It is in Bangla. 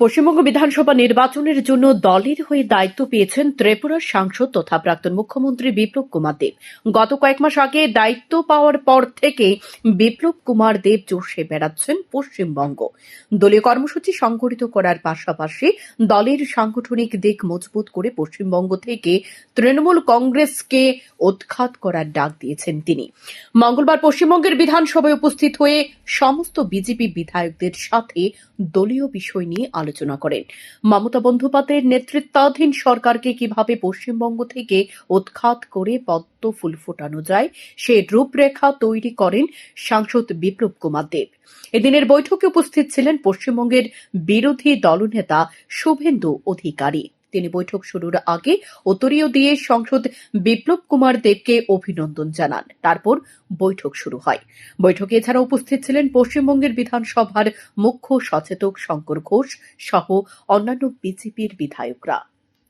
পশ্চিমবঙ্গ বিধানসভা নির্বাচনের জন্য দলের হয়ে দায়িত্ব পেয়েছেন ত্রিপুরার সাংসদ তথা প্রাক্তন মুখ্যমন্ত্রী বিপ্লব কুমার দেব। গত কয়েক মাস আগে দায়িত্ব পাওয়ার পর থেকে বিপ্লব কুমার দেব চষে বেড়াচ্ছেন পশ্চিমবঙ্গ। দলীয় কর্মসূচি সংগঠিত করার পাশাপাশি দলের সাংগঠনিক দিক মজবুত করে পশ্চিমবঙ্গ থেকে তৃণমূল কংগ্রেসকে উৎখাত করার ডাক দিয়েছেন তিনি। মঙ্গলবার পশ্চিমবঙ্গের বিধানসভায় উপস্থিত হয়ে সমস্ত বিজেপি বিধায়কদের সাথে দলীয় বিষয় নিয়ে আলোচনা করেন। মমতা বন্দ্যোপাধ্যায়ের নেতৃত্বাধীন সরকারকে কীভাবে পশ্চিমবঙ্গ থেকে উৎখাত করে পদ্ম ফুল ফোটানো যায়, সে রূপরেখা তৈরি করেন সাংসদ বিপ্লব কুমার দেব। এদিনের বৈঠকে উপস্থিত ছিলেন পশ্চিমবঙ্গের বিরোধী দলনেতা শুভেন্দু অধিকারী। তিনি বৈঠক শুরুর আগে উত্তরীয় দিয়ে সংসদ বিপ্লব কুমার দেবকে অভিনন্দন জানান। তারপর বৈঠক শুরু হয়। বৈঠকে এছাড়া উপস্থিত ছিলেন পশ্চিমবঙ্গের বিধানসভার মুখ্য সচেতক শঙ্কর ঘোষ সহ অন্যান্য বিজেপির বিধায়করা।